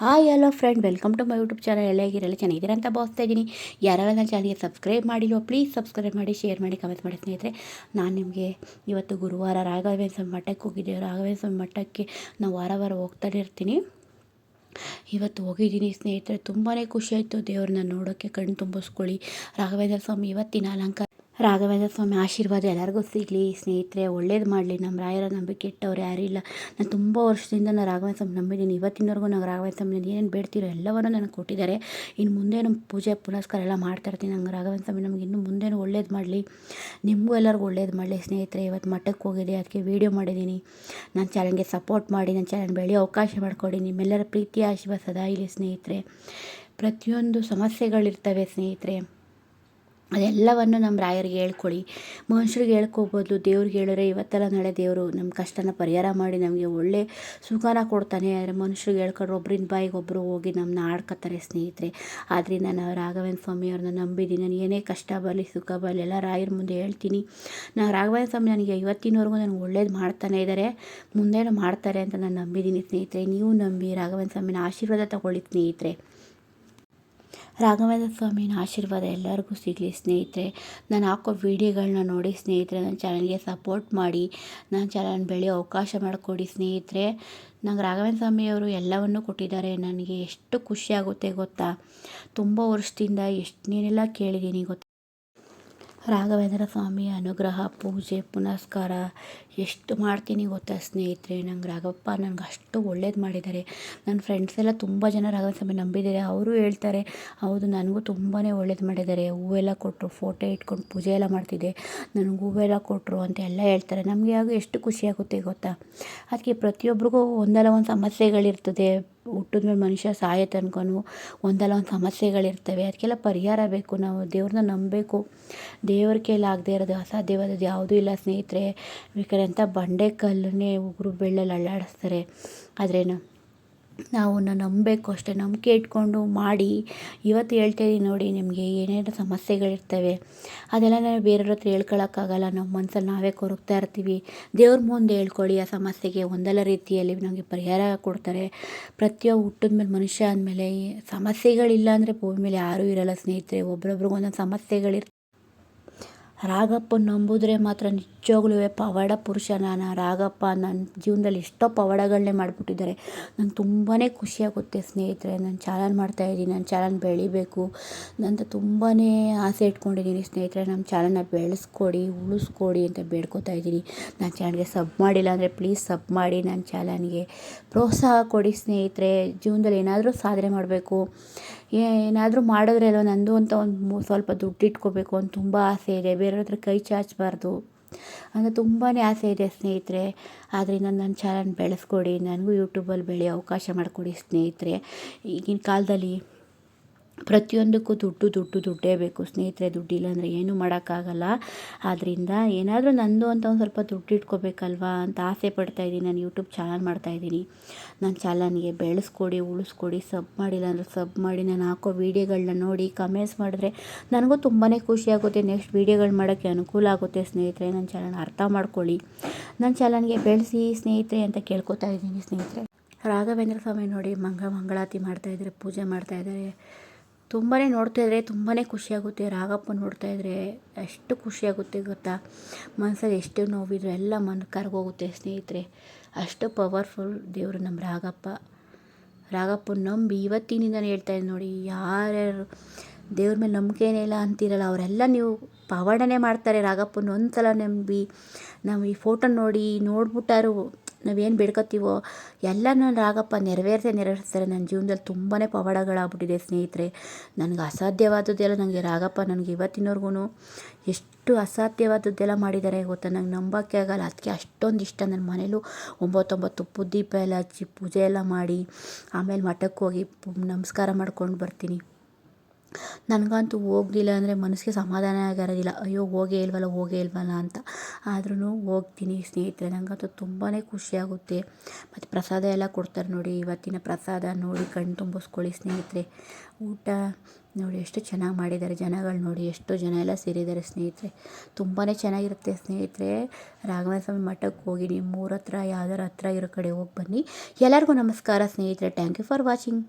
Hi hello friend welcome to my YouTube channel ಎಲ್ಲ ಹೇಗಿರಲ್ಲ ಚೆನ್ನಾಗಿದ್ದೀರಾ ಅಂತ ಭಾವಿಸ್ತಾ ಇದ್ದೀನಿ. ಯಾರೆಲ್ಲ ನನ್ನ ಚಾನಲ್ಗೆ ಸಬ್ಸ್ಕ್ರೈಬ್ ಮಾಡಿಲ್ವೋ ಪ್ಲೀಸ್ ಸಬ್ಸ್ಕ್ರೈಬ್ ಮಾಡಿ ಶೇರ್ ಮಾಡಿ ಕಮೆಂಟ್ ಮಾಡಿ ಸ್ನೇಹಿತರೆ. ನಾನು ನಿಮಗೆ ಇವತ್ತು ಗುರುವಾರ ರಾಘವೇಂದ್ರ ಸ್ವಾಮಿ ಮಠಕ್ಕೆ ಹೋಗಿದ್ದೆ. ರಾಘವೇಂದ್ರ ಸ್ವಾಮಿ ಮಠಕ್ಕೆ ನಾವು ವಾರ ವಾರ ಹೋಗ್ತಾನೆ ಇರ್ತೀನಿ. ಇವತ್ತು ಹೋಗಿದ್ದೀನಿ ಸ್ನೇಹಿತರೆ. ತುಂಬಾ ಖುಷಿಯಾಯಿತು ದೇವ್ರನ್ನ ನೋಡೋಕ್ಕೆ, ಕಣ್ಣು ತುಂಬಿಸ್ಕೊಳ್ಳಿ. ರಾಘವೇಂದ್ರ ಸ್ವಾಮಿ, ಇವತ್ತಿನ ಅಲಂಕಾರ ರಾಘವೇಂದ್ರ ಸ್ವಾಮಿ ಆಶೀರ್ವಾದ ಎಲ್ಲರಿಗೂ ಸಿಗಲಿ, ಸ್ನೇಹಿತರೆ, ಒಳ್ಳೇದು ಮಾಡಲಿ. ನಮ್ಮ ರಾಯರ ನಂಬಿಕೆ ಇಟ್ಟವ್ರು ಯಾರೂ ಇಲ್ಲ. ನಾನು ತುಂಬ ವರ್ಷದಿಂದ ನಾನು ರಾಘವೇಂದ್ರ ಸ್ವಾಮಿ ನಂಬಿದ್ದೀನಿ. ಇವತ್ತಿನವರೆಗೂ ನಾವು ರಾಘವೇಂದ್ರ ಸ್ವಾಮಿ ಏನೇನು ಬೇಡ್ತಿರೋ ಎಲ್ಲವನ್ನೂ ನನಗೆ ಕೊಟ್ಟಿದ್ದಾರೆ. ಇನ್ನು ಮುಂದೆ ನಮ್ಮ ಪೂಜೆ, ಪುನಸ್ಕಾರ ಎಲ್ಲ ಮಾಡ್ತಾ ಇರ್ತೀನಿ. ನಂಗೆ ರಾಘವೇಂದ್ರ ಸ್ವಾಮಿ ನಮಗೆ ಇನ್ನೂ ಮುಂದೆ ಒಳ್ಳೇದು ಮಾಡಲಿ. ನಿಮಗೂ ಎಲ್ಲರಿಗೂ ಒಳ್ಳೇದು ಮಾಡಲಿ. ಸ್ನೇಹಿತರೆ, ಇವತ್ತು ಮಠಕ್ಕೆ ಹೋಗಿದೆ ಅದಕ್ಕೆ ವೀಡಿಯೋ ಮಾಡಿದ್ದೀನಿ. ನನ್ನ ಚಾನಲ್ಗೆ ಸಪೋರ್ಟ್ ಮಾಡಿ ನನ್ನ ಚಾನಲ್ ಬೆಳೆಯೋ ಅವಕಾಶ ಮಾಡಿಕೊಡಿ. ನಿಮ್ಮೆಲ್ಲರ ಪ್ರೀತಿ ಆಶೀರ್ವಾದ ಸದಾ ಇಲ್ಲಿ ಸ್ನೇಹಿತರೆ. ಪ್ರತಿಯೊಂದು ಸಮಸ್ಯೆಗಳಿರ್ತವೆ ಸ್ನೇಹಿತರೆ. ಅದೆಲ್ಲವನ್ನು ನಮ್ಮ ರಾಯರಿಗೆ ಹೇಳ್ಕೊಳ್ಳಿ ಮನುಷ್ಯರಿಗೆ ಹೇಳ್ಕೊಬೋದು, ದೇವ್ರಿಗೆ ಹೇಳಿದ್ರೆ ಇವತ್ತೆಲ್ಲ ನಾಳೆ ದೇವರು ನಮ್ಮ ಕಷ್ಟನ ಪರಿಹಾರ ಮಾಡಿ ನಮಗೆ ಒಳ್ಳೆ ಸುಖನ ಕೊಡ್ತಾನೆ. ಆದರೆ ಮನುಷ್ಯರಿಗೆ ಹೇಳ್ಕೊಂಡ್ರೆ ಒಬ್ಬರಿಂದ ಬಾಯಿಗೆ ಒಬ್ಬರು ಹೋಗಿ ನಮ್ಮನ್ನ ಆಡ್ಕೊತಾರೆ ಸ್ನೇಹಿತರೆ. ಆದ್ದರಿಂದ ನಾನು ರಾಘವೇಂದ್ರ ಸ್ವಾಮಿಯವ್ರನ್ನ ನಂಬಿದ್ದೀನಿ. ನಾನು ಏನೇ ಕಷ್ಟ ಬರಲಿ, ಸುಖ ಬರಲಿ, ಎಲ್ಲ ರಾಯರ ಮುಂದೆ ಹೇಳ್ತೀನಿ. ನಾನು ರಾಘವೇಂದ್ರ ಸ್ವಾಮಿ ನನಗೆ ಇವತ್ತಿನವರೆಗೂ ನನಗೆ ಒಳ್ಳೇದು ಮಾಡ್ತಾನೆ ಇದ್ದಾರೆ. ಮುಂದೇನು ಮಾಡ್ತಾರೆ ಅಂತ ನಾನು ನಂಬಿದ್ದೀನಿ ಸ್ನೇಹಿತರೆ. ನೀವು ನಂಬಿ ರಾಘವೇಂದ್ರ ಸ್ವಾಮಿನ ಆಶೀರ್ವಾದ ತಗೊಳ್ಳಿ ಸ್ನೇಹಿತರೆ. ರಾಘವೇಂದ್ರ ಸ್ವಾಮಿನ ಆಶೀರ್ವಾದ ಎಲ್ಲರಿಗೂ ಸಿಗಲಿ. ಸ್ನೇಹಿತರೆ, ನಾನು ಹಾಕೋ ವೀಡಿಯೋಗಳನ್ನ ನೋಡಿ ಸ್ನೇಹಿತರೆ, ನನ್ನ ಚಾನಲ್ಗೆ ಸಪೋರ್ಟ್ ಮಾಡಿ, ನನ್ನ ಚಾನಲ್ ಬೆಳೆಯೋ ಅವಕಾಶ ಮಾಡಿಕೊಡಿ ಸ್ನೇಹಿತರೆ. ನಂಗೆ ರಾಘವೇಂದ್ರ ಸ್ವಾಮಿಯವರು ಎಲ್ಲವನ್ನು ಕೊಟ್ಟಿದ್ದಾರೆ. ನನಗೆ ಎಷ್ಟು ಖುಷಿಯಾಗುತ್ತೆ ಗೊತ್ತಾ? ತುಂಬ ವರ್ಷದಿಂದ ಎಷ್ಟು ನೀನೆಲ್ಲ ಕೇಳಿದ್ದೀನಿ ಗೊತ್ತಾ? ರಾಘವೇಂದ್ರ ಸ್ವಾಮಿ ಅನುಗ್ರಹ, ಪೂಜೆ, ಪುನಸ್ಕಾರ ಎಷ್ಟು ಮಾಡ್ತೀನಿ ಗೊತ್ತಾ ಸ್ನೇಹಿತರೆ? ನಂಗೆ ರಾಘವಪ್ಪ ನನಗೆ ಅಷ್ಟು ಒಳ್ಳೇದು ಮಾಡಿದ್ದಾರೆ ನನ್ನ ಫ್ರೆಂಡ್ಸ್ ಎಲ್ಲ ತುಂಬ ಜನ ರಾಘವೇಂದ್ರ ಸ್ವಾಮಿ ನಂಬಿದ್ದಾರೆ ಅವರು ಹೇಳ್ತಾರೆ, ಹೌದು, ನನಗೂ ತುಂಬಾ ಒಳ್ಳೇದು ಮಾಡಿದ್ದಾರೆ ಹೂವೆಲ್ಲ ಕೊಟ್ಟರು ಫೋಟೋ ಇಟ್ಕೊಂಡು ಪೂಜೆ ಎಲ್ಲ ಮಾಡ್ತಿದ್ದೆ. ನನಗೆ ಹೂವೆಲ್ಲ ಕೊಟ್ಟರು ಅಂತ ಎಲ್ಲ ಹೇಳ್ತಾರೆ. ನಮಗೆ ಆಗ ಎಷ್ಟು ಖುಷಿಯಾಗುತ್ತೆ ಗೊತ್ತಾ? ಅದಕ್ಕೆ ಪ್ರತಿಯೊಬ್ಬರಿಗೂ ಒಂದಲ್ಲ ಒಂದು ಸಮಸ್ಯೆಗಳಿರ್ತದೆ. ಹುಟ್ಟಿದ ಮೇಲೆ ಮನುಷ್ಯ ಸಾಯೋ ತನಕನೂ ಒಂದಲ್ಲ ಒಂದು ಸಮಸ್ಯೆಗಳಿರ್ತವೆ. ಅದಕ್ಕೆಲ್ಲ ಪರಿಹಾರ ಬೇಕು ನಾವು. ದೇವ್ರನ್ನ ನಂಬಬೇಕು. ದೇವ್ರ ಕೈಲಿ ಆಗದೆ ಇರೋದು ಅಸಾಧ್ಯವಾದದ್ದು ಯಾವುದೂ ಇಲ್ಲ ಸ್ನೇಹಿತರೆ. ಬೇಕಾದ್ರೆ ಅಂಥ ಬಂಡೆ ಕಲ್ಲನ್ನೇ ಉಗುರು ಬೆಳ್ಳಲ್ಲಿ ಅಲ್ಲಾಡಿಸ್ತಾರೆ. ಆದ್ರೇನು? ನಾವು ನಂಬಬೇಕು ಅಷ್ಟೇ, ನಂಬಿಕೆ ಇಟ್ಕೊಂಡು ಮಾಡಿ. ಇವತ್ತು ಹೇಳ್ತಾ ಇದ್ದೀನಿ ನೋಡಿ, ನಿಮಗೆ ಏನೇನು ಸಮಸ್ಯೆಗಳಿರ್ತವೆ. ಅದೆಲ್ಲ ನಾವು ಬೇರೆಯವ್ರ ಹತ್ರ ಹೇಳ್ಕೊಳಕ್ಕಾಗಲ್ಲ. ನಮ್ಮ ಮನ್ಸಲ್ಲಿ ನಾವೇ ಕೊರಗ್ತಾ ಇರ್ತೀವಿ. ದೇವ್ರ ಮುಂದೆ ಹೇಳ್ಕೊಳ್ಳಿ ಆ ಸಮಸ್ಯೆಗೆ. ಒಂದಲ್ಲ ರೀತಿಯಲ್ಲಿ ನಮಗೆ ಪರಿಹಾರ ಕೊಡ್ತಾರೆ. ಪ್ರತಿಯೊಬ್ಬ ಹುಟ್ಟಿದ ಮೇಲೆ, ಮನುಷ್ಯ ಅಂದಮೇಲೆ ಸಮಸ್ಯೆಗಳಿಲ್ಲ ಅಂದರೆ ಭೂಮಿ ಮೇಲೆ ಯಾರೂ ಇರಲ್ಲ ಸ್ನೇಹಿತರೆ. ಒಬ್ರೊಬ್ರಿಗೆ ಒಂದೊಂದು ಸಮಸ್ಯೆಗಳಿರ್ತವೆ. ರಾಗಪ್ಪನ ನಂಬಿದ್ರೆ ಮಾತ್ರ ನಿಜವಾಗ್ಲೂ ಪವಾಡ ಪುರುಷ ನಾನು ರಾಗಪ್ಪ ನನ್ನ ಜೀವನದಲ್ಲಿ ಎಷ್ಟೋ ಪವಾಡಗಳನ್ನೇ ಮಾಡಿಬಿಟ್ಟಿದ್ದಾರೆ. ನಂಗೆ ತುಂಬಾ ಖುಷಿಯಾಗುತ್ತೆ ಸ್ನೇಹಿತರೆ. ನಾನು ಚಾನಲ್ ಮಾಡ್ತಾಯಿದ್ದೀನಿ ನನ್ನ ಚಾನಲ್ ಬೆಳಿಬೇಕು ನಂತ ತುಂಬಾ ಆಸೆ ಇಟ್ಕೊಂಡಿದ್ದೀನಿ ಸ್ನೇಹಿತರೆ. ನಮ್ಮ ಚಾನಲ್ನ ಬೆಳೆಸ್ಕೊಡಿ, ಉಳಿಸ್ಕೊಡಿ ಅಂತ ಬೇಡ್ಕೊತಾ ಇದ್ದೀನಿ. ನನ್ನ ಚಾನಲ್ಗೆ ಸಬ್ ಮಾಡಿಲ್ಲ ಅಂದರೆ ಪ್ಲೀಸ್ ಸಬ್ ಮಾಡಿ ನನ್ನ ಚಾನಲ್ಗೆ ಪ್ರೋತ್ಸಾಹ ಕೊಡಿ ಸ್ನೇಹಿತರೆ. ಜೀವನದಲ್ಲಿ ಏನಾದರೂ ಸಾಧನೆ ಮಾಡಬೇಕು. ಏನಾದರೂ ಮಾಡಿದ್ರೆ ಅಲ್ವ? ನಂದು ಅಂತ ಒಂದು ಸ್ವಲ್ಪ ದುಡ್ಡು ಇಟ್ಕೋಬೇಕು ಅಂತ ತುಂಬ ಆಸೆ ಇದೆ. ಬೇರೆಯವ್ರ ಹತ್ರ ಕೈ ಚಾಚಬಾರ್ದು ಅಂತ ತುಂಬಾ ಆಸೆ ಇದೆ ಸ್ನೇಹಿತರೆ. ಆದ್ದರಿಂದ ನನ್ನ ಚಾನಲ್ ಬೆಳೆಸ್ಕೊಡಿ. ನನಗೂ ಯೂಟ್ಯೂಬಲ್ಲಿ ಬೆಳೆಯೋ ಅವಕಾಶ ಮಾಡಿಕೊಡಿ ಸ್ನೇಹಿತರೆ. ಈಗಿನ ಕಾಲದಲ್ಲಿ ಪ್ರತಿಯೊಂದಕ್ಕೂ ದುಡ್ಡು ದುಡ್ಡು, ದುಡ್ಡೇ ಬೇಕು. ಸ್ನೇಹಿತರೆ, ದುಡ್ಡಿಲ್ಲ ಅಂದರೆ ಏನೂ ಮಾಡೋಕ್ಕಾಗಲ್ಲ. ಆದ್ದರಿಂದ ಏನಾದರೂ ನಂದು ಅಂತ ಒಂದು ಸ್ವಲ್ಪ ದುಡ್ಡು ಇಟ್ಕೋಬೇಕಲ್ವಾ ಅಂತ ಆಸೆ ಪಡ್ತಾಯಿದ್ದೀನಿ ನಾನು ಯೂಟ್ಯೂಬ್ ಚಾನಲ್ ಮಾಡ್ತಾಯಿದ್ದೀನಿ ನನ್ನ ಚಾನಲ್ಗೆ ಬೆಳೆಸ್ಕೊಡಿ, ಉಳಿಸ್ಕೊಡಿ ಸಬ್ ಮಾಡಿಲ್ಲ ಅಂದರೆ ಸಬ್ ಮಾಡಿ. ನಾನು ಹಾಕೋ ವೀಡಿಯೋಗಳನ್ನ ನೋಡಿ ಕಮೆಂಟ್ಸ್ ಮಾಡಿದ್ರೆ ನನಗೂ ತುಂಬಾ ಖುಷಿಯಾಗುತ್ತೆ ನೆಕ್ಸ್ಟ್ ವೀಡಿಯೋಗಳು ಮಾಡೋಕ್ಕೆ ಅನುಕೂಲ ಆಗುತ್ತೆ ಸ್ನೇಹಿತರೆ. ನನ್ನ ಚಾನಲ್ ಅರ್ಥ ಮಾಡ್ಕೊಳ್ಳಿ. ನನ್ನ ಚಾನಲ್ಗೆ ಬೆಳೆಸಿ ಸ್ನೇಹಿತರೆ ಅಂತ ಕೇಳ್ಕೊತಾ ಇದ್ದೀನಿ ಸ್ನೇಹಿತರೆ. ರಾಘವೇಂದ್ರ ಸ್ವಾಮಿ ನೋಡಿ ಮಂಗ ಮಂಗಳಾತಿ ಮಾಡ್ತಾಯಿದ್ದಾರೆ ಪೂಜೆ ಮಾಡ್ತಾಯಿದ್ದಾರೆ ತುಂಬಾ ನೋಡ್ತಾಯಿದ್ರೆ ತುಂಬಾ ಖುಷಿಯಾಗುತ್ತೆ. ರಾಗಪ್ಪ ನೋಡ್ತಾಯಿದ್ರೆ ಎಷ್ಟು ಖುಷಿಯಾಗುತ್ತೆ ಗೊತ್ತಾ? ಮನಸ್ಸಲ್ಲಿ ಎಷ್ಟು ನೋವಿದ್ರು ಎಲ್ಲ ಮನ ಕರ್ಗೋಗುತ್ತೆ ಸ್ನೇಹಿತರೆ. ಅಷ್ಟು ಪವರ್ಫುಲ್ ದೇವರು ನಮ್ಮ ರಾಗಪ್ಪ ರಾಗಪ್ಪನ ನಂಬಿ ಇವತ್ತಿನಿಂದನೇ ಹೇಳ್ತಾಯಿದ್ದೀನಿ ನೋಡಿ, ಯಾರ್ಯಾರು ದೇವ್ರ ಮೇಲೆ ನಂಬಿಕೆನೇ ಇಲ್ಲ ಅಂತೀರಲ್ಲ, ಅವರೆಲ್ಲ ನೀವು ಪವಾಡನೆ ಮಾಡ್ತಾರೆ ರಾಗಪ್ಪನ ಒಂದು ಸಲ ನಂಬಿ. ನಾವು ಈ ಫೋಟೋ ನೋಡಿ ನೋಡ್ಬಿಟ್ಟಾರು ನಾವೇನು ಬೇಡ್ಕೊತೀವೋ, ಎಲ್ಲನೂ ರಾಗಪ್ಪ ನೆರವೇರಿಸೇ ನೆರವೇರಿಸ್ತಾರೆ ನನ್ನ ಜೀವನದಲ್ಲಿ ತುಂಬಾ ಪವಾಡಗಳಾಗ್ಬಿಟ್ಟಿದೆ ಸ್ನೇಹಿತರೆ. ನನಗೆ ಅಸಾಧ್ಯವಾದದ್ದೆಲ್ಲ ನನಗೆ ರಾಗಪ್ಪ ನನಗೆ ಇವತ್ತಿನವರೆಗೂ ಎಷ್ಟು ಅಸಾಧ್ಯವಾದದ್ದೆಲ್ಲ ಮಾಡಿದ್ದಾರೆ ಗೊತ್ತಾ? ನಂಗೆ ನಂಬೋಕ್ಕೆ ಆಗಲ್ಲ. ಅದಕ್ಕೆ ಅಷ್ಟೊಂದು ಇಷ್ಟ. ನನ್ನ ಮನೇಲೂ ಒಂಬತ್ತೊಂಬತ್ತು ತುಪ್ಪದ ದೀಪ ಎಲ್ಲ ಹಚ್ಚಿ ಪೂಜೆ ಎಲ್ಲ ಮಾಡಿ, ಆಮೇಲೆ ಮಠಕ್ಕೆ ಹೋಗಿ ನಮಸ್ಕಾರ ಮಾಡ್ಕೊಂಡು ಬರ್ತೀನಿ. ನನಗಂತೂ ಹೋಗ್ಲಿಲ್ಲ ಅಂದರೆ ಮನಸ್ಸಿಗೆ ಸಮಾಧಾನ ಆಗಿರೋದಿಲ್ಲ. ಅಯ್ಯೋ, ಹೋಗೇ ಇಲ್ವಲ್ಲ ಹೋಗೇ ಇಲ್ವಲ್ಲ ಅಂತ. ಆದ್ರೂ ಹೋಗ್ತೀನಿ ಸ್ನೇಹಿತರೆ. ನನಗಂತೂ ತುಂಬಾ ಖುಷಿಯಾಗುತ್ತೆ ಮತ್ತು ಪ್ರಸಾದ ಎಲ್ಲ ಕೊಡ್ತಾರೆ ನೋಡಿ. ಇವತ್ತಿನ ಪ್ರಸಾದ ನೋಡಿ ಕಣ್ಣು ತುಂಬಿಸ್ಕೊಳ್ಳಿ ಸ್ನೇಹಿತರೆ. ಊಟ ನೋಡಿ ಎಷ್ಟು ಚೆನ್ನಾಗಿ ಮಾಡಿದ್ದಾರೆ ಜನಗಳು ನೋಡಿ. ಎಷ್ಟು ಜನ ಎಲ್ಲ ಸೇರಿದ್ದಾರೆ ಸ್ನೇಹಿತರೆ. ತುಂಬಾ ಚೆನ್ನಾಗಿರುತ್ತೆ ಸ್ನೇಹಿತರೆ. ರಾಘವೇಂದ್ರ ಸ್ವಾಮಿ ಮಠಕ್ಕೆ ಹೋಗಿ ನಿಮ್ಮೂರ ಹತ್ರ ಯಾವ್ದಾರು ಹತ್ರ ಇರೋ ಕಡೆ ಹೋಗಿ ಬನ್ನಿ. ಎಲ್ಲರಿಗೂ ನಮಸ್ಕಾರ ಸ್ನೇಹಿತರೆ. Thank you for watching